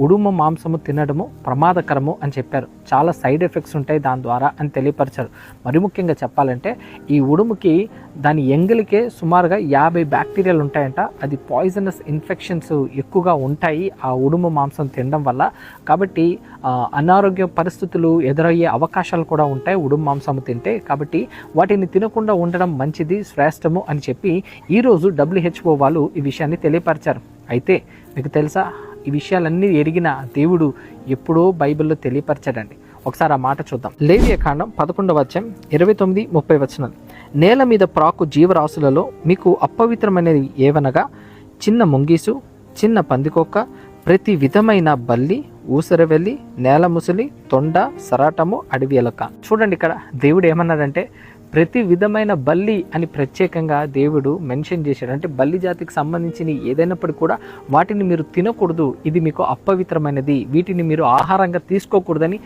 ఉడుమ మాంసము తినడము ప్రమాదకరము అని చెప్పారు. చాలా సైడ్ ఎఫెక్ట్స్ ఉంటాయి దాని ద్వారా అని తెలియపరిచారు. మరి ముఖ్యంగా చెప్పాలంటే ఈ ఉడుముకి దాని ఎంగిలికే సుమారుగా యాభై బ్యాక్టీరియాలు ఉంటాయంట. అది పాయిజనస్ ఇన్ఫెక్షన్స్ ఎక్కువగా ఉంటాయి ఆ ఉడుము మాంసం తినడం వల్ల. కాబట్టి అనారోగ్య పరిస్థితులు ఎదురయ్యే అవకాశాలు కూడా ఉంటాయి ఉడుము మాంసం తింటే. కాబట్టి వాటిని తినకుండా ఉండడం మంచిది శ్రేష్టము అని చెప్పి ఈరోజు డబ్ల్యూహెచ్ఓ వాళ్ళు ఈ విషయాన్ని తెలియపరిచారు. అయితే మీకు తెలుసా? ఈ విషయాలన్నీ ఎరిగిన దేవుడు ఎప్పుడో బైబిల్లో తెలియపరచాడండి. ఒకసారి ఆ మాట చూద్దాం. లేవియ కాండం పదకొండవ వచ్చం ఇరవై తొమ్మిది ముప్పై వచనాలు నేల మీద ప్రాకు జీవరాశులలో మీకు అపవిత్రమైనది ఏవనగా చిన్న ముంగీసు చిన్న పందికొక్క ప్రతి విధమైన బల్లి ఊసరవెల్లి నేల ముసలి తొండ సరాటము అడవి ఎలక. చూడండి ఇక్కడ దేవుడు ఏమన్నాడంటే ప్రతి విధమైన బల్లి అని ప్రత్యేకంగా దేవుడు మెన్షన్ చేశాడు. అంటే బల్లి జాతికి సంబంధించిన ఏదైనప్పటికీ కూడా వాటిని మీరు తినకూడదు. ఇది మీకు అపవిత్రమైనది. వీటిని మీరు ఆహారంగా తీసుకోకూడదని